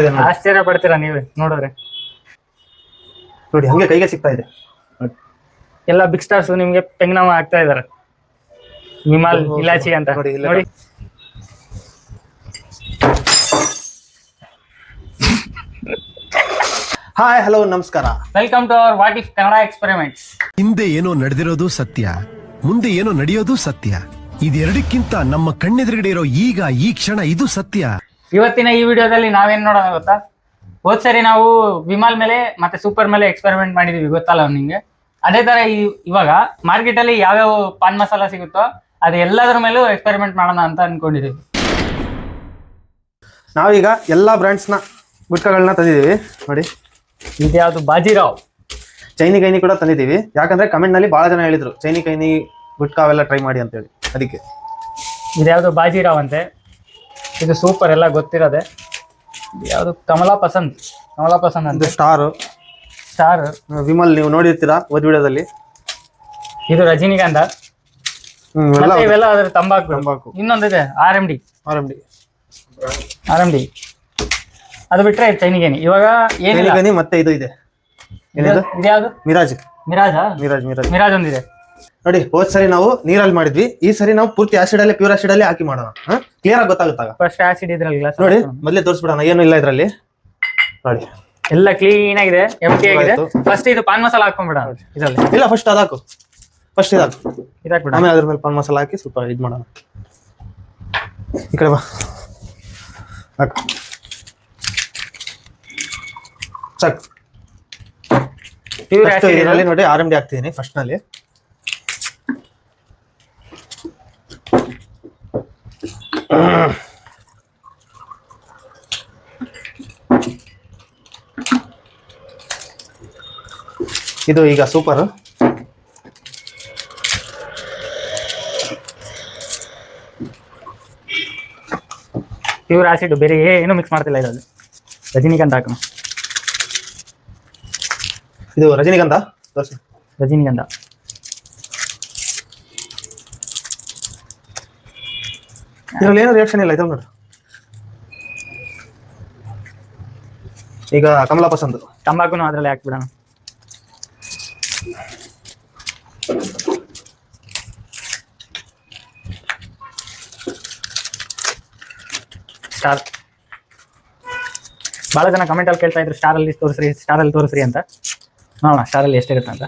ಇದೆ ನೋಡಿ. ಆಶ್ಚರ್ಯ ಪಡ್ತೀರಾ ನೀವೇ? ನೋಡಿದ್ರೆ. ನೋಡಿ ಹಂಗೆ ಕೈಗೆ ಸಿಗ್ತಾ ಇದೆ. ಎಲ್ಲ ಬಿಗ್ ಸ್ಟಾರ್ಸ್ ನಿಮ್ಗೆ ಪೆಂಗ್ನಾಮ ಆಗ್ತಾ ಇದಾರೆ. ವಿಮಾಲ್ ಇಲಾಚಿ ಅಂತ. ನೋಡಿ, ಇಲ್ಲೇ ನೋಡಿ. ಹಾಯ್ ಹಲೋ ನಮಸ್ಕಾರ. Welcome to our what if Kannada experiments ಹಿಂದೆ ಏನೋ ನಡೆದಿರೋದು ಸತ್ಯ ಮುಂದೆ ಏನೋ ನಡೆಯೋದು ಸತ್ಯ. ಇದೆರಡಕ್ಕಿಂತ ನಮ್ಮ ಕಣ್ಣೆದುರುಗಡೆ ಇರೋ ಈಗ ಈ ಕ್ಷಣ ಇದು ಸತ್ಯ. ಇವತ್ತಿನ ಈ ವಿಡಿಯೋದಲ್ಲಿ ನಾವೇನ್ ನೋಡೋಣ ಗೊತ್ತಾ? ಹೋದ್ ಸರಿ ನಾವು ವಿಮಾಲ್ ಮೇಲೆ ಮತ್ತೆ ಸೂಪರ್ ಮೇಲೆ ಎಕ್ಸ್ಪೆರಿಮೆಂಟ್ ಮಾಡಿದೀವಿ ಗೊತ್ತಲ್ಲ ನಿಂಗೆ ಅದೇ ತರ ಈ- ಇವಾಗ ಮಾರ್ಕೆಟ್ ಅಲ್ಲಿ ಯಾವ್ಯಾವ ಪಾನ್ ಮಸಾಲ ಸಿಗುತ್ತೋ ಅದು ಎಲ್ಲದ್ರ ಮೇಲೂ ಎಕ್ಸ್ಪೆರಿಮೆಂಟ್ ಮಾಡೋಣ ಅಂತ ಅನ್ಕೊಂಡಿದೀವಿ. ನಾವೀಗ ಎಲ್ಲಾ ಬ್ರ್ಯಾಂಡ್ಸ್ನ ಗುಟ್ಕಗಳನ್ನ ತಂದಿದೀವಿ ನೋಡಿ. ಇದು ಯಾವ್ದು ಬಾಜಿರಾವ್. ಚೈನಿ ಕೈನಿ ಕೂಡ ತಂದಿದೀವಿ ಯಾಕಂದ್ರೆ ಕಮೆಂಟ್ನಲ್ಲಿ ಬಹಳ ಜನ ಹೇಳಿದ್ರು ಚೈನಿ ಕೈನಿ ಗುಟ್ಕಾ ಅವೆಲ್ಲ ಟ್ರೈ ಮಾಡಿ ಅಂತ ಹೇಳಿ ಅದಕ್ಕೆ. ಇದ್ಯಾವ್ದು? ಬಾಜಿರಾವ್ ಅಂತೆ. ಇದು ಸೂಪರ್ ಎಲ್ಲ ಗೊತ್ತಿರೋದೆ. ಯಾವುದು? ಕಮಲಾ ಪಸಂದ್. ಕಮಲಾ ಪಸಂದ್ ಇದು ಅಂತ ಸ್ಟಾರ್ ಸ್ಟಾರ್ ವಿಮಲ್ ನೀವು ನೋಡಿರ್ತೀರಾ ಒಂದು ವಿಡಿಯೋದಲ್ಲಿ? ಇದು ರಜನಿಕಾಂತ ಹ್ಮ್ ಎಲ್ಲ ಮತ್ತೆ ಇವೆಲ್ಲ ಅದ್ರ ತಂಬಾಕು. ತಂಬಾಕು. ಇನ್ನೊಂದಿದೆ R M D R M D R M D ಅದು ಬಿಟ್ರೆ ಚೈನಿಗೇನಿ. ಇವಾಗ ಏನಿಲ್ಲ. ಮತ್ತೆ ಇದು ಇದೆ. ಏನಿದು? ಇದ್ಯಾವುದು ಮಿರಾಜ್ ಮಿರಾಜಾ ಮಿರಾಜ್ ಮಿರಾಜ್ ಮಿರಾಜ್ ಒಂದಿದೆ. ನೋಡಿ ಹೋದ್ ಸರಿ ನಾವು ನೀರಲ್ಲಿ ಮಾಡಿದ್ವಿ. ಈ ಸರಿ ನಾವು ಪೂರ್ತಿ ಆಸಿಡ್ ಅಲ್ಲಿ ಪ್ಯೂರ್ ಆಸಿಡ್ ಅಲ್ಲಿ ಹಾಕಿ ಮಾಡೋಣ. ಕ್ಲಿಯರ್ ಆಗಿ ಗೊತ್ತಾಗುತ್ತಾಗ? ಫಸ್ಟ್ ಆಸಿಡ್ ಇದ್ರಲ್ಲಿ glass ನೋಡಿ. ಮೊದ್ಲೇ ತೋರಿಸ್ಬಿಡೋಣ. ಏನು ಇಲ್ಲ ಇದ್ರಲ್ಲಿ? ನೋಡಿ. ಎಲ್ಲ ಕ್ಲೀನ್ ಆಗಿದೆ ಎಂಟಿ ಆಗಿದೆ. ಆಯ್ತು. ಫಸ್ಟ್ ಇದು ಪಾನ್ ಮಸಾಲ ಹಾಕೊಂಡ್ಬಿಡ ಇದ್ರಲ್ಲಿ. ಇಲ್ಲ ಫಸ್ಟ್ ಅದಾಕು ಫಸ್ಟ್ ಇದಾಕು ಇದಾಕ್ಬಿಡ ಆಮೇಲೆ ಅದ್ರ ಮೇಲೆ ಪಾನ್ ಮಸಾಲ ಹಾಕಿ ಸ್ವಲ್ಪ ಇದು ಮಾಡೋಣ. ಈ ಕಡೆ ಬಾ. ಹಾಕು. ಸಾಕು. ಪ್ಯೂರ್ First ಆಸಿಡ್ ಇದರಲ್ಲಿ ನೋಡಿ ಆರ್ ಎಂ ಡಿ ಹಾಕ್ತಿದ್ದೀನಿ ಫಸ್ಟ್ನಲ್ಲಿ. ಇದು ಈಗ ಸೂಪರ್ ಪ್ಯೂರ್ ಆಸಿಡ್ ಬೇರೆ ಏನು ಮಿಕ್ಸ್ ಮಾಡ್ತಿಲ್ಲ ಇದರಲ್ಲಿ. ರಜನಿಗಂಧ ಹಾಕೋಣ. ಇದು ರಜನಿಗಂಧ? ತೋರಿಸಿ. ರಜನಿಗಂಧ. ಇದ್ರಲ್ಲಿ ಏನು ರಿಯಾಕ್ಷನ್ ಇಲ್ಲ ಇದು ನೋಡಿ. ಈಗ ಕಮಲಾ ಪಸಂದ್. ತಂಬಾಕುನು ಅದ್ರಲ್ಲಿ ಹಾಕ್ಬಿಡೋಣ. ಸ್ಟಾರ್ ಬಹಳ ಜನ ಕಮೆಂಟ್ ಅಲ್ಲಿ ಕೇಳ್ತಾ ಇದ್ರು ಸ್ಟಾರ್ ಅಲ್ಲಿ ತೋರಿಸ್ರಿ ಸ್ಟಾರ್ ಅಲ್ಲಿ ತೋರಿಸ್ರಿ ಅಂತ. ನೋಡೋಣ ಸ್ಟಾರ್ ಅಲ್ಲಿ ಎಷ್ಟಿರುತ್ತೆ ಅಂತ.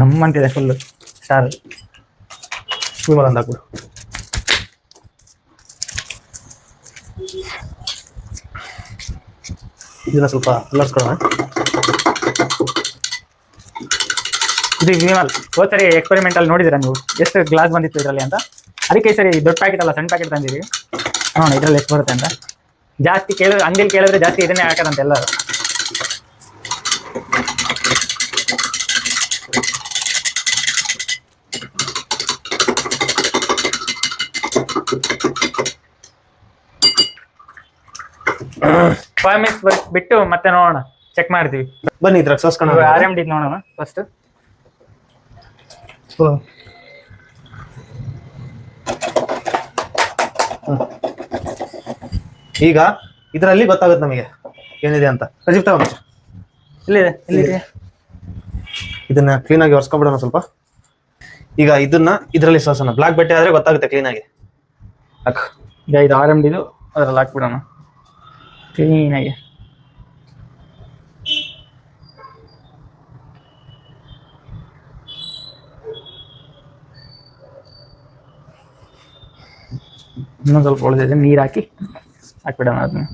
ಗಮ್ ಅಂತಿದೆ ಫುಲ್ ಸ್ಟಾರ್ ವಿಮಲ್ ಅಂತ ಹಾಕ್ಬಿಡು. ಇದನ್ನ ಸ್ವಲ್ಪ ಅಲ್ಲರ್ಸ್ಕೊಳ್ಳೋಣ ಇದು ವಿಮಲ್ ಹೋದ್ ಸರಿ ಎಕ್ಸ್ಪೆರಿಮೆಂಟಲ್ಲಿ ನೋಡಿದಿರ ನೀವು? ಎಷ್ಟು ಗ್ಲಾಸ್ ಬಂದಿತ್ತು ಇದರಲ್ಲಿ ಅಂತ? ಅದಕ್ಕೆ ಸರಿ ದೊಡ್ಡ ಪ್ಯಾಕೆಟ್ ಅಲ್ಲ, ಸಣ್ಣ ಪ್ಯಾಕೆಟ್ ತಂದಿದ್ದೀವಿ. ನೋಡೋಣ, ಇದರಲ್ಲಿ ಎಷ್ಟು ಬರುತ್ತೆ ಅಂತ. ಜಾಸ್ತಿ ಕೇಳಿದ್ರೆ ಅಂಗಡಿಲಿ ಕೇಳಿದ್ರೆ ಜಾಸ್ತಿ ಇದನ್ನೇ ಹಾಕೋದಂತೆ ಎಲ್ಲರೂ. ಫೈವ್ ಮಿನಿಟ್ಸ್ ಬಿಟ್ಟು ಮತ್ತೆ ನೋಡೋಣ. ಚೆಕ್ ಮಾಡ್ತೀವಿ. ಬನ್ನಿ ಇದ್ರಾಗ ಸೋಸ್ಕೊಂಡು ಆರ್ ಎಂ ಡಿ ನೋಡೋಣ ಫಸ್ಟ್ ಈಗ ಇದರಲ್ಲಿ ಗೊತ್ತಾಗುತ್ತೆ ನಮಗೆ ಏನಿದೆ ಅಂತ. ರಜೀವ್ ತಗೊಂಡು ಇಲ್ಲಿದೆ ಇಲ್ಲಿದೆ. ಇದನ್ನ ಕ್ಲೀನ್ ಆಗಿ ಒರೆಸ್ಕೊಂಡ್ಬಿಡೋಣ ಸ್ವಲ್ಪ. ಈಗ ಇದನ್ನ ಇದರಲ್ಲಿ ಸೋಸೋಣ. ಬ್ಲಾಕ್ ಬಟ್ಟೆ ಆದ್ರೆ ಗೊತ್ತಾಗುತ್ತೆ ಕ್ಲೀನ್ ಆಗಿ. ಹಾಕು ಈಗ ಇದು ಆರ್ ಎಂ ಡಿದು ಅದ್ರಲ್ಲಿ ಹಾಕ್ಬಿಡೋಣ. ಕ್ಲೀನಾಗಿ ಇನ್ನೊಂದು ಸ್ವಲ್ಪ ಉಳಿದಿದೆ ನೀರು ಹಾಕಿ ಹಾಕ್ಬಿಡೋಣ ಅದನ್ನ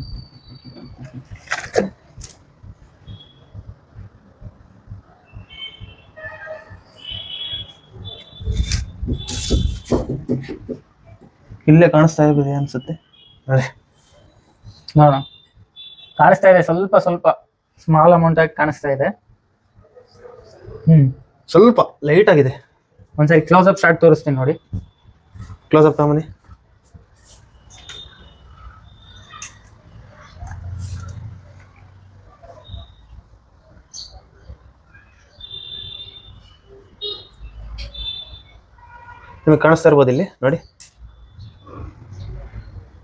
ಇಲ್ಲೇ ಕಾಣಿಸ್ತಾ ಇದೆ ಅನ್ಸುತ್ತೆ ಅದೇ ನೋಡೋಣ ಕಾಣಿಸ್ತಾ ಇದೆ. ಸ್ವಲ್ಪ ಸ್ವಲ್ಪ ಸ್ಮಾಲ್ ಅಮೌಂಟ್ ಆಗಿ ಕಾಣಿಸ್ತಾ ಇದೆ. ಹ್ಮ್. ಸ್ವಲ್ಪ ಲೈಟ್ ಆಗಿದೆ. ಒಂದ್ಸರಿ ಕ್ಲೋಸ್ ಅಪ್ ಶಾರ್ಟ್ ತೋರಿಸ್ತೀನಿ ನೋಡಿ. ಕ್ಲೋಸ್ ಅಪ್ ತಗೊಂಬನ್ನಿ. ನಿಮಗೆ ಕಾಣಿಸ್ತಾ ಇರ್ಬೋದು ಇಲ್ಲಿ ನೋಡಿ.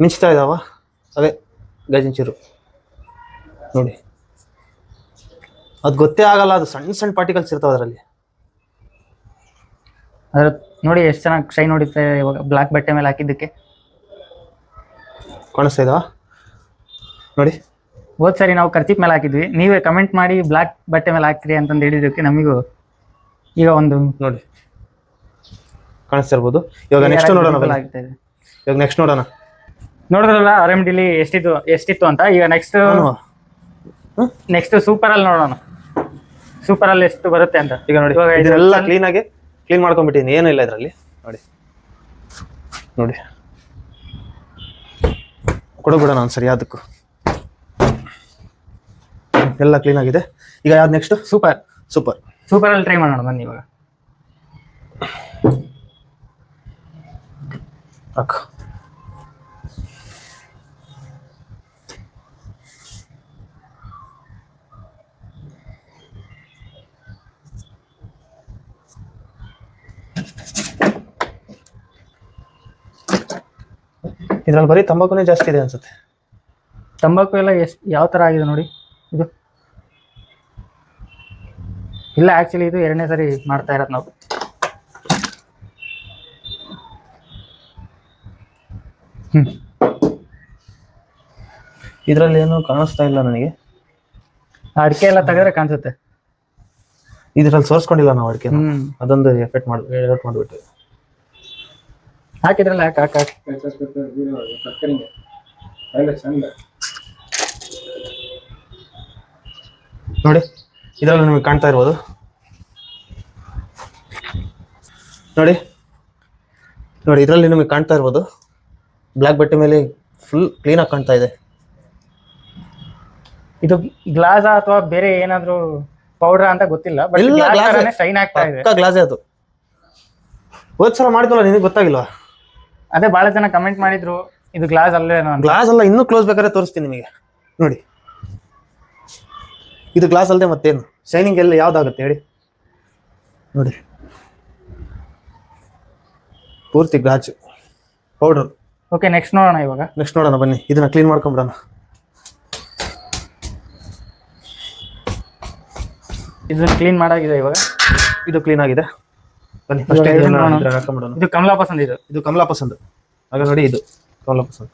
ಮಿಂಚ್ತಾ ಇದಾವ? ಅದೇ ಗಜಿಂಚೂರು ನೋಡಿ ಅದು ಗೊತ್ತೇ ಆಗಲ್ಲ ಅದು ಸಣ್ಣ ಸಣ್ಣ ಪಾರ್ಟಿಕಲ್ಸ್ ಇರ್ತಾವ ಅದರಲ್ಲಿ. ಅದ್ರ ನೋಡಿ ಎಷ್ಟು ಚೆನ್ನಾಗಿ ಶೈನ್ ಹೊಡಿತೆ ಇವಾಗ ಬ್ಲಾಕ್ ಬಟ್ಟೆ ಮೇಲೆ ಹಾಕಿದ್ದಕ್ಕೆ. ಕಾಣಿಸ್ತಾ ಇದಾವ? ನೋಡಿ. ಹೋದ್ ಸರಿ ನಾವು ಖರ್ಚಿಪ್ ಮೇಲೆ ಹಾಕಿದ್ವಿ. ನೀವೇ ಕಮೆಂಟ್ ಮಾಡಿ ಬ್ಲಾಕ್ ಬಟ್ಟೆ ಮೇಲೆ ಹಾಕ್ರಿ ಅಂತಂದು ಹೇಳಿದಕ್ಕೆ ನಮಗೂ ಈಗ ಒಂದು ನೋಡಿ. ಕಾಣಿಸ್ತಿರ್ಬೋದು. ಇವಾಗ ನೆಕ್ಸ್ಟ್ ನೋಡೋಣ ಬನ್ನಿ. ಆಗ್ತಾ ಇದೆ. ಇವಾಗ ನೆಕ್ಸ್ಟ್ ನೋಡೋಣ. ನೋಡಿದ್ರಲ್ಲ ಆರ್ ಎಂ ಡಿಲಿ ಎಷ್ಟಿತ್ತು ಎಷ್ಟಿತ್ತು ಅಂತ. ಈಗ ನೆಕ್ಸ್ಟ್ ನೆಕ್ಸ್ಟ್ ಸೂಪರ್ ಅಲ್ಲಿ ನೋಡೋಣ. ಸೂಪರ್ ಅಲ್ಲಿ ಎಷ್ಟು ಬರುತ್ತೆ ಅಂತ. ಈಗ ನೋಡಿ ಇವಾಗ ಇದು ಇದನ್ನೆಲ್ಲ ಕ್ಲೀನ್ ಆಗಿ ಕ್ಲೀನ್ ಮಾಡ್ಕೊಂಡ್ಬಿಟ್ಟಿದ್ದೀನಿ. ಏನೂ ಇಲ್ಲ ಇದರಲ್ಲಿ. ನೋಡಿ. ನೋಡಿ. ಕೊಡಬಿಡೋಣ ಒಂದ್ಸರಿ ಅದಕ್ಕೂ. ಎಲ್ಲ ಕ್ಲೀನ್ ಆಗಿದೆ. ಈಗ ಯಾವ್ದು ನೆಕ್ಸ್ಟ್ ಸೂಪರ್ ಸೂಪರ್ ಸೂಪರ್ ಅಲ್ಲಿ ಟ್ರೈ ಮಾಡೋಣ ಬನ್ನಿ ಇವಾಗ. ಹಾಕು ಇದ್ರಲ್ಲಿ ಬರೀ ತಂಬಾಕುನೇ ಜಾಸ್ತಿ ಇದೆ ಅನ್ಸುತ್ತೆ. ತಂಬಾಕು ಎಲ್ಲ ಎಷ್ಟು ಯಾವ ಥರ ಆಗಿದೆ ನೋಡಿ ಇದು? ಇಲ್ಲ ಆ್ಯಕ್ಚುಲಿ ಇದು ಎರಡನೇ ಸರಿ ಮಾಡ್ತಾ ಇರೋದು ನಾವು. ಇದರಲ್ಲಿ ಇದ್ರಲ್ಲಿ ಏನು ಕಾಣಿಸ್ತಾ ಇಲ್ಲ ನನಗೆ. ಅಡಿಕೆ ಎಲ್ಲ ತೆಗೆದ್ರೆ ಕಾಣಿಸುತ್ತೆ. ಇದರಲ್ಲಿ ಸೋರ್ಸ್ಕೊಂಡಿಲ್ಲ ನಾವು ಅಡಿಕೆ ಅದೊಂದು ಎಫೆಕ್ಟ್ ಮಾಡಿ ಎಫೆಕ್ಟ್ ಮಾಡಿಬಿಟ್ಟು ಹಾಕಿದ್ರಲ್ಲ ಯಾಕೆ ಹಾಕಿ ಹಾಕಿ. ನೋಡಿ ಇದರಲ್ಲಿ ನಿಮಗೆ ಕಾಣ್ತಾ ಇರ್ಬೋದು. ನೋಡಿ ನೋಡಿ ಇದರಲ್ಲಿ ನಿಮಗೆ ಕಾಣ್ತಾ ಇರ್ಬೋದು. ಬ್ಲ್ಯಾಕ್ ಬಟ್ಟೆ ಮೇಲೆ ಫುಲ್ ಕ್ಲೀನ್ ಆಗಿ ಕಾಣ್ತಾ ಇದೆ. ಇದು ಗ್ಲಾಸ್ ಅಥವಾ ಬೇರೆ ಏನಾದ್ರು ಪೌಡರ್ ಅಂತ ಗೊತ್ತಿಲ್ಲ ಬಟ್ glass ಶೈನ್ ಆಗ್ತಾ ಇದೆ. ಗ್ಲಾಸೇ ಅದು. ಹೋದ್ಸಲ ಸಲ ಮಾಡ್ಕೊಲ್ಲ ನಿನಗೆ ಗೊತ್ತಾಗಿಲ್ವಾ? ಅದೇ ಬಹಳ ಜನ ಕಮೆಂಟ್ ಮಾಡಿದ್ರು ಇದು ಗ್ಲಾಸ್ ಅಲ್ಲೇನೋ ಅಂತ. ಗ್ಲಾಸ್ ಅಲ್ಲ ಇನ್ನೂ ಕ್ಲೋಸ್ ಬೇಕಾದ್ರೆ ತೋರಿಸ್ತೀನಿ ನಿಮಗೆ. ನೋಡಿ. ಇದು ಗ್ಲಾಸ್ ಅಲ್ಲದೆ ಮತ್ತೇನು? ಶೈನಿಂಗ್ ಎಲ್ಲ ಯಾವ್ದಾಗುತ್ತೆ ಹೇಳಿ? ನೋಡಿ. ಪೂರ್ತಿ ಗ್ಲಾಚ್ ಪೌಡರ್ ಓಕೆ ನೆಕ್ಸ್ಟ್ ನೋಡೋಣ ಇವಾಗ. ನೆಕ್ಸ್ಟ್ ನೋಡೋಣ ಬನ್ನಿ. ಇದನ್ನ ಕ್ಲೀನ್ ಮಾಡ್ಕೊಂಬಿಡೋಣ. ಇದನ್ನ ಕ್ಲೀನ್ ಮಾಡಾಗಿದೆ ಇವಾಗ. ಇದು ಕ್ಲೀನ್ ಆಗಿದೆ. ಬನ್ನಿ ಇದನ್ನ. ಇದ್ರಾಗ ಇದು ಕಮಲಾ ಪಸಂದ್ ಇದು. ಇದು ಕಮಲಾ ಪಸಂದ್. ಆಗ ನೋಡಿ ಇದು. ಕಮಲಾ ಪಸಂದ್.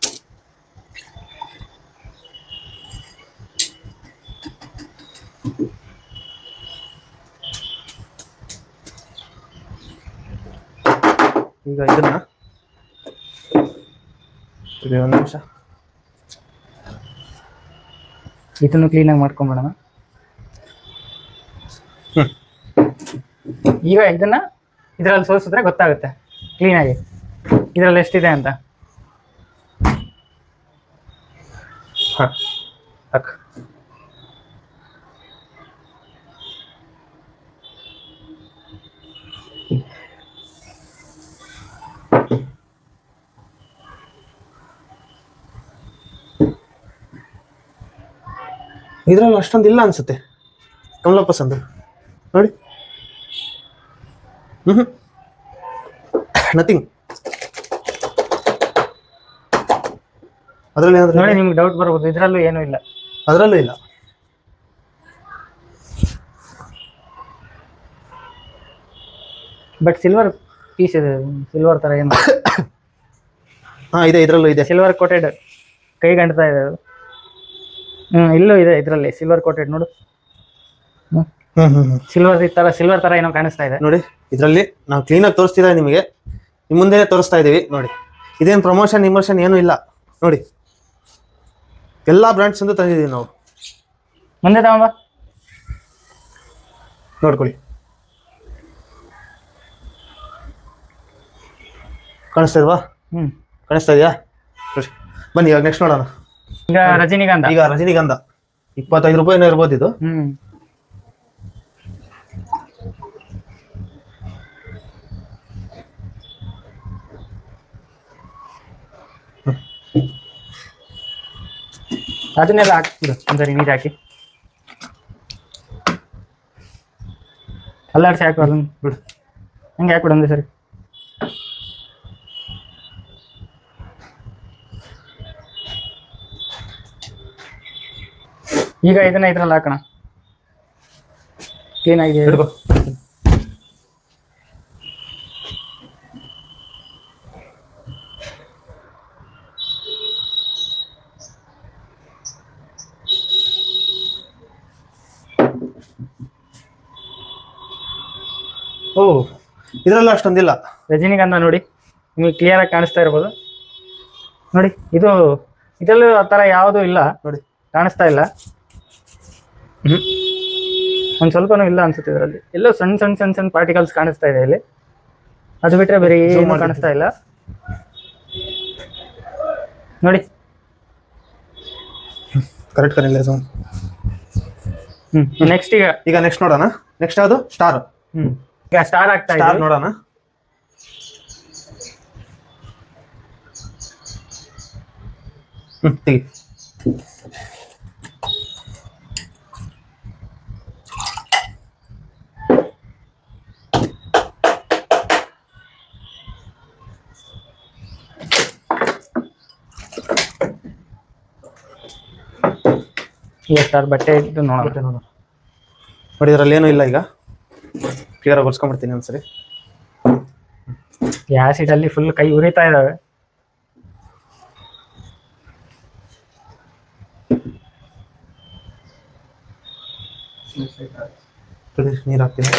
ಈಗ ಇದನ್ನ ಇದು ಒಂದು ನಿಮಿಷ. ಇದನ್ನು ಕ್ಲೀನಾಗಿ ಮಾಡ್ಕೊಂಬಿಡೋಣ ಹ್ಮ್. ಈಗ ಇದನ್ನ ಇದರಲ್ಲಿ ಸೋಸಿದ್ರೆ ಗೊತ್ತಾಗುತ್ತೆ. ಕ್ಲೀನಾಗಿ ಇದರಲ್ಲಿ ಎಷ್ಟಿದೆ ಅಂತ. ಇದ್ರಲ್ಲಿ ಅಷ್ಟೊಂದು ಇಲ್ಲ ಅನ್ಸುತ್ತೆ. ಕಮಲಪ್ಪ ಪಸಂದ್ ನೋಡಿ. ಹ್ಮ್. ನಥಿಂಗ್ ಅದರಲ್ಲಿ ಏನಾದ್ರು ನೋಡಿ ನಿಮ್ಗೆ ಡೌಟ್ ಬರ್ಬೋದು. ಇದರಲ್ಲೂ ಏನೂ ಇಲ್ಲ. ಅದರಲ್ಲೂ ಇಲ್ಲ. ಬಟ್ ಸಿಲ್ವರ್ ಪೀಸ್ ಇದೆ. ಸಿಲ್ವರ್ ತರ ಏನು ಹಾ ಇದೆ ಇದರಲ್ಲೂ ಇದೆ. ಸಿಲ್ವರ್ ಕೋಟೆಡ್ ಕೈ ಗಂಟ್ತಾ ಇದೆ ಅದು. ಹ್ಮ್ ಇಲ್ಲೂ ಇದೆ ಇದರಲ್ಲಿ. ಸಿಲ್ವರ್ ಕೋಟೆಡ್ ನೋಡು. ಹ್ಮ್. ಸಿಲ್ವರ್ ಈ ಸಿಲ್ವರ್ ತರ ಸಿಲ್ವರ್ ತರ ಏನೋ ಕಾಣಿಸ್ತಾ ಇದೆ. ನೋಡಿ. ಇದರಲ್ಲಿ ನಾವು ಕ್ಲೀನಾಗಿ ತೋರಿಸ್ತಿದ್ದೆ ನಿಮಗೆ. ನಿಮ್ಮ ಮುಂದೆ ತೋರಿಸ್ತಾ ಇದೀವಿ ನೋಡಿ. ಇದೇನು ಪ್ರಮೋಷನ್ ಇಮೋಷನ್ ಏನೂ ಇಲ್ಲ. ನೋಡಿ. ಎಲ್ಲ ಬ್ರ್ಯಾಂಡ್ಸ್ ಅಂತ ತಂದಿದ್ದೀವಿ ನಾವು. ಮುಂದೆ ತಗೊಂಬ ನೋಡ್ಕೊಳ್ಳಿ. ಕಾಣಿಸ್ತಾ ಇಲ್ವಾ? ಹ್ಮ್. ಕಾಣಿಸ್ತಾ ಇದೆಯಾ? ಬನ್ನಿ ಇವಾಗ ನೆಕ್ಸ್ಟ್ ನೋಡೋಣ. ಈಗ ರಜನಿಗಂಧ. ಈಗ ರಜನಿಗಂಧ. ಇಪ್ಪತ್ತೈದು ರೂಪಾಯಿನೂ ಇರ್ಬೋದು ಇದು. ಹ್ಮ್. ಅದನ್ನೆಲ್ಲ ಹಾಕ್ಬಿಡು. ಒಂದ್ಸರಿ ನೀರು ಹಾಕಿ. ಅಲ್ಲಾಡ್ಸಿ ಹಾಕು, ಅದನ್ನ ಬಿಡು. ಹಂಗೆ ಹಾಕ್ಬಿಡು ಒಂದೇ ಸರಿ. ಈಗ ಇದನ್ನ ಇದ್ರಲ್ಲಿ ಹಾಕೋಣ. ಏನಾಗಿದೆ? ಹಿಡ್ಕೊ ಓ ಇದರಲ್ಲ ಅಷ್ಟೊಂದಿಲ್ಲ. ರಜನಿಗಂಧ ನೋಡಿ ನಿಮಗೆ ಕ್ಲಿಯರ್ ಆಗಿ ಕಾಣಿಸ್ತಾ ಇರ್ಬೋದು. ನೋಡಿ ಇದು ಇದರಲ್ಲೂ ಆ ಥರ ಯಾವುದೂ ಇಲ್ಲ. ನೋಡಿ. ಕಾಣಿಸ್ತಾ ಇಲ್ಲ. ಹ್ಮ್. ಒಂದು ಸ್ವಲ್ಪನೂ ಇಲ್ಲ ಅನ್ಸುತ್ತೆ ಇದರಲ್ಲಿ. ಎಲ್ಲೋ ಸಣ್ಣ ಸಣ್ಣ ಸಣ್ಣ ಸಣ್ಣ ಪಾರ್ಟಿಕಲ್ಸ್ ಕಾಣಿಸ್ತಾ ಇದೆ ಇಲ್ಲಿ. ಅದು ಬಿಟ್ರೆ ಬೇರೆ ಏನು ಕಾಣಿಸ್ತಾ ಇಲ್ಲ. ನೋಡಿ. ಕರೆಕ್ಟ್ ಕರೆಕ್ಟ್ ಹ್ಮ್ ನೆಕ್ಸ್ಟ್ ಈಗ. ಈಗ ನೆಕ್ಸ್ಟ್ ನೋಡೋಣ. ನೆಕ್ಸ್ಟ್ ಯಾವುದು? ಸ್ಟಾರ್ ಹ್ಮ್. ಸ್ಟಾರ್ ಆಗ್ತಾ ಇದೆ. ನೋಡೋಣ. ಸ್ಟಾರ್ ಬಟ್ಟೆ ಮತ್ತೆ ನೋಡೋಣ. ನೋಡಿ ಇದರಲ್ಲಿ ಏನೂ ಇಲ್ಲ ಈಗ. ಕ್ಲಿಯರ್ ಆಗಿ ಹೊರ್ಸ್ಕೊಂಡ್ಬಿಡ್ತೀನಿ ಒಂದ್ಸರಿ. ಆಸಿಡ್ ಅಲ್ಲಿ ಫುಲ್ ಕೈ ಉರಿತಾ ಇದಾವೆ. ನೀರು ಹಾಕ್ತೀನಿ.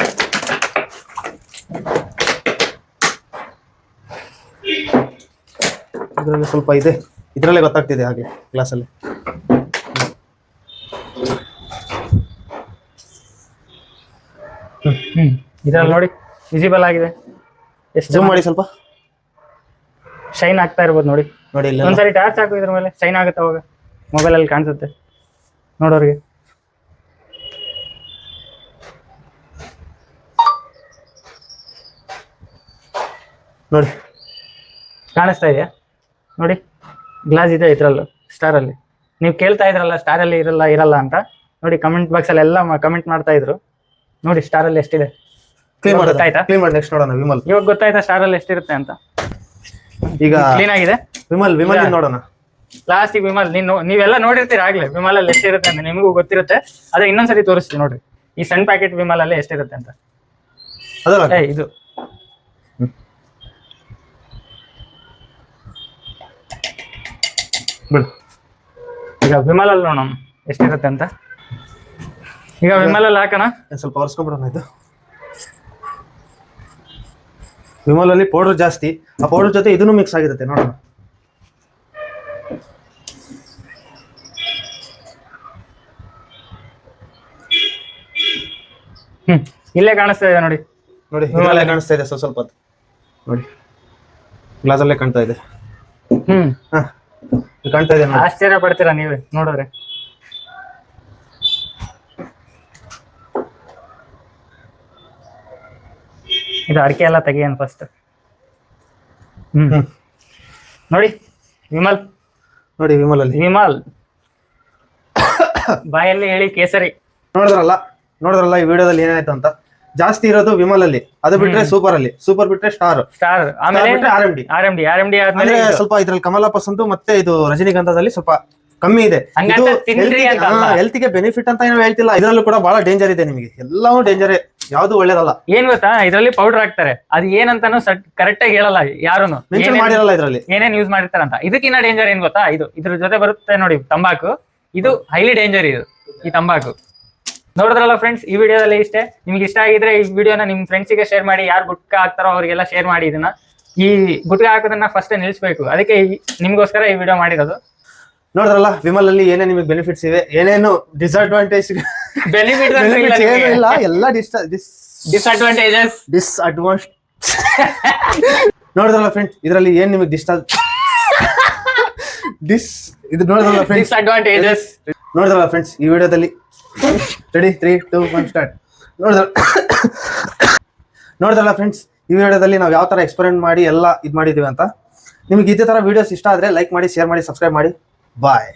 ಇದರಲ್ಲಿ ಸ್ವಲ್ಪ ಇದೆ. ಇದರಲ್ಲೇ ಗೊತ್ತಾಗ್ತಿದೆ ಹಾಗೆ ಗ್ಲಾಸಲ್ಲಿ ಹ್ಮ್ ಇದ್ರಲ್ಲಿ ನೋಡಿ ವಿಸಿಬಲ್ ಆಗಿದೆ. ಎಷ್ಟು ಜೂಮ್ ಮಾಡಿ ಸ್ವಲ್ಪ. ಶೈನ್ ಆಗ್ತಾ ಇರ್ಬೋದು ನೋಡಿ. ನೋಡಿ ಇಲ್ಲ ಒಂದ್ಸರಿ ಟಾರ್ಚ್ ಹಾಕು ಇದ್ರ ಮೇಲೆ ಶೈನ್ ಆಗುತ್ತೆ ಅವಾಗ. ಮೊಬೈಲ್ ಅಲ್ಲಿ ಕಾಣಿಸುತ್ತೆ. ನೋಡೋರಿಗೆ. ನೋಡಿ. ಕಾಣಿಸ್ತಾ ಇದೆಯಾ? ನೋಡಿ ಗ್ಲಾಸ್ ಇದೆ ಇದ್ರಲ್ಲೂ ಸ್ಟಾರ್ ಅಲ್ಲಿ. ನೀವು ಕೇಳ್ತಾ ಇದ್ರಲ್ಲ ಸ್ಟಾರ್ ಅಲ್ಲಿ ಇರಲ್ಲ ಇರಲ್ಲ ಅಂತ. ನೋಡಿ ಕಮೆಂಟ್ ಬಾಕ್ಸ್ ಅಲ್ಲಿ ಎಲ್ಲ ಕಮೆಂಟ್ ಮಾಡ್ತಾ ಇದ್ರು. ನೋಡಿ ಸ್ಟಾರ್ ಅಲ್ಲಿ ಎಷ್ಟಿದೆ. ಕ್ಲೀನ್ ಇವಾಗ ಮಾಡಿ ಗೊತ್ತಾಯ್ತಾ? ಕ್ಲೀನ್ ಮಾಡಿ ನೆಕ್ಸ್ಟ್ ನೋಡೋಣ ವಿಮಲ್. ಇವಾಗ ಗೊತ್ತಾಯ್ತಾ ಸ್ಟಾರ್ ಅಲ್ಲಿ ಎಷ್ಟಿರುತ್ತೆ ಅಂತ? ಈಗ ಕ್ಲೀನ್ ಆಗಿದೆ? ವಿಮಲ್ ವಿಮಲ್ ಇಂದ ನೋಡೋಣ. ಲಾಸ್ಟಿಗೆ ವಿಮಲ್ ನೀನು ನೀವೆಲ್ಲ ನೋಡಿರ್ತೀರ ಆಗ್ಲೇ ವಿಮಲ್ ಅಲ್ಲಿ ಎಷ್ಟಿರುತ್ತೆ ಅಂತ ನಿಮಗೂ ಗೊತ್ತಿರುತ್ತೆ. ಅದೇ ಇನ್ನೊಂದ್ಸರಿ ತೋರಿಸ್ತೀವಿ ನೋಡ್ರಿ. ಈ ಸಣ್ಣ ಪ್ಯಾಕೆಟ್ ವಿಮಲ್ ಅಲ್ಲಿ ಎಷ್ಟಿರುತ್ತೆ ಅಂತ. ಅದಲ್ಲ? ಏ ಇದು. ಬಿಡು. ಈಗ ವಿಮಲ್ ಅಲ್ಲಿ ನೋಡೋಣ ಎಷ್ಟಿರುತ್ತೆ ಅಂತ. ಈಗ ವಿಮಲ್ ಅಲ್ಲಿ ಹಾಕೋಣ. ಸ್ವಲ್ಪ ಅವರ್ಸ್ಕೊಬಿಡೋಣ ಇದು. ವಿಮಲ್ ಅಲ್ಲಿ ಪೌಡರ್ ಜಾಸ್ತಿ ಆ ಪೌಡರ್ ಜೊತೆ ಇದನ್ನು ಮಿಕ್ಸ್ ಆಗಿರುತ್ತೆ ನೋಡೋಣ. ಹ್ಮ್ ಇಲ್ಲೇ ಕಾಣಿಸ್ತಾ ಇದೆ ನೋಡಿ. ನೋಡಿ ಹಿಮಾಲಯ ಕಾಣಿಸ್ತಾ ಇದೆ ಸ್ವಲ್ಪ ಸ್ವಲ್ಪ. ನೋಡಿ ಗ್ಲಾಸಲ್ಲೇ ಕಾಣ್ತಾ ಇದೆ. ಹ್ಮ್. ಹಾ ಕಾಣ್ತಾ ಇದೆ ನೋಡಿ. ಆಶ್ಚರ್ಯ ಪಡ್ತೀರಾ ನೀವೇ ನೋಡಿದ್ರೆ. ಇದು ಅಡಿಕೆ ಎಲ್ಲ ತೆಗಿಯೋಣ ಫಸ್ಟ್ ಹ್ಮ್. ನೋಡಿ ವಿಮಲ್. ನೋಡಿ ವಿಮಲ್ ಅಲ್ಲಿ ವಿಮಲ್. ಬಾಯಲ್ಲಿ ಹೇಳಿ ಕೇಸರಿ. ನೋಡಿದ್ರಲ್ಲ ನೋಡಿದ್ರಲ್ಲ ಈ ವಿಡಿಯೋದಲ್ಲಿ ಏನಾಯ್ತು ಅಂತ? ಜಾಸ್ತಿ ಇರೋದು ವಿಮಲ್ ಅಲ್ಲಿ ಅದು ಬಿಟ್ರೆ ಸೂಪರ್ ಅಲ್ಲಿ ಸೂಪರ್ ಬಿಟ್ರೆ ಸ್ಟಾರ್ ಸ್ಟಾರ್ ಆಮೇಲೆ R M D R M D R M D ಆದ್ಮೇಲೆ ಸ್ವಲ್ಪ ಇದ್ರಲ್ಲಿ ಕಮಲ ಪಸಂದು ಮತ್ತೆ ಇದು ರಜನಿಗಂಧದಲ್ಲಿ ಸ್ವಲ್ಪ ಕಮ್ಮಿ ಇದೆ. ಹೆಲ್ತ್ಗೆ ಬೆನಿಫಿಟ್ ಅಂತ ಏನೋ ಹೇಳ್ತಿಲ್ಲ. ಇದ್ರಲ್ಲೂ ಕೂಡ ಬಹಳ ಡೇಂಜರ್ ಇದೆ ನಿಮಗೆ. ಎಲ್ಲವೂ ಡೇಂಜರ್ ಯಾವ್ದು ಒಳ್ಳೇದಲ್ಲ. ಏನ್ ಗೊತ್ತಾ? ಇದ್ರಲ್ಲಿ ಪೌಡರ್ ಹಾಕ್ತಾರೆ. ಅದು ಏನಂತಾನು ಕರೆಕ್ಟ್ ಆಗಿ ಹೇಳಲ್ಲ ಯಾರುನು. ಮೆನ್ಷನ್ ಏನೇನ್- ಮಾಡಿರಲ್ಲ ಇದರಲ್ಲಿ. ಏನೇನ್ ಯೂಸ್ ಮಾಡಿರ್ತಾರಂತ ಇದಕ್ಕಿನ್ನ ಡೇಂಜರ್ ಏನ್ ಗೊತ್ತಾ? ಇದು ಇದ್ರ ಜೊತೆ ಬರುತ್ತೆ ನೋಡಿ ತಂಬಾಕು. ಇದು ಹೈಲಿ ಡೇಂಜರ್ ಇದು ಈ ತಂಬಾಕು. ನೋಡಿದ್ರಲ್ಲ ಫ್ರೆಂಡ್ಸ್ ಈ ವಿಡಿಯೋದಲ್ಲಿ ಇಷ್ಟೇ. ನಿಮ್ಗೆ ಇಷ್ಟ ಆಗಿದ್ರೆ ಈ ವಿಡಿಯೋನ ನಿಮ್ ಫ್ರೆಂಡ್ಸಿಗೆ ಶೇರ್ ಮಾಡಿ ಯಾರು ಗುಟ್ಕ ಹಾಕ್ತಾರೋ ಅವರಿಗೆಲ್ಲ ಶೇರ್ ಮಾಡಿ ಇದನ್ನ. ಈ ಗುಟ್ಕ ಹಾಕೋದನ್ನ ಫಸ್ಟ್ ನಿಲ್ಸ್ಬೇಕು. ಅದಕ್ಕೆ ನಿಮ್ಗೋಸ್ಕರ ಈ ವಿಡಿಯೋ ಮಾಡಿರೋದು. ನೋಡಿದ್ರಲ್ಲ ವಿಮಲ್ ಅಲ್ಲಿ ಏನೇ ನಿಮಗೆ ಬೆನಿಫಿಟ್ಸ್ ಇದೆ ಏನೇನು ಡಿಸ್ಅಡ್ವಾಂಟೇಜ್ ಬೆನಿಫಿಟ್ ಇಲ್ಲ ಎಲ್ಲ ಡಿಸ್ ಡಿಸ್ಅಡ್ವಾಂಟೇಜಸ್ ಡಿಸ್ಅಡ್ವಾನ್ಸ್ ನೋಡಿದ್ರಲ್ಲ ಫ್ರೆಂಡ್ ಇದರಲ್ಲಿ ಏನ್ ನಿಮಗೆ ಡಿಸ್ ಡಿಸ್ ಇದು ನೋಡಿದ್ರಲ್ಲ ಫ್ರೆಂಡ್ಸ್ ಡಿಸ್ಅಡ್ವಾಂಟೇಜಸ್ ನೋಡಿದ್ರಲ್ಲ ಫ್ರೆಂಡ್ಸ್ ಈ ವಿಡಿಯೋದಲ್ಲಿ? Ready three two one start ನೋಡಿದ್ರ ನೋಡಿದ್ರಲ್ಲ ಫ್ರೆಂಡ್ಸ್ ಈ ವಿಡಿಯೋದಲ್ಲಿ ನಾವು ಯಾವ ತರ ಎಕ್ಸ್ಪೆರಿಮೆಂಟ್ ಮಾಡಿ ಎಲ್ಲ ಇದು ಮಾಡಿದ್ದೀವಿ ಅಂತ. ನಿಮಗೆ ಇದೇ ತರ ವಿಡಿಯೋಸ್ ಇಷ್ಟ ಆದ್ರೆ ಲೈಕ್ ಮಾಡಿ ಶೇರ್ ಮಾಡಿ ಸಬ್ಸ್ಕ್ರೈಬ್ ಮಾಡಿ. ಬಾಯ್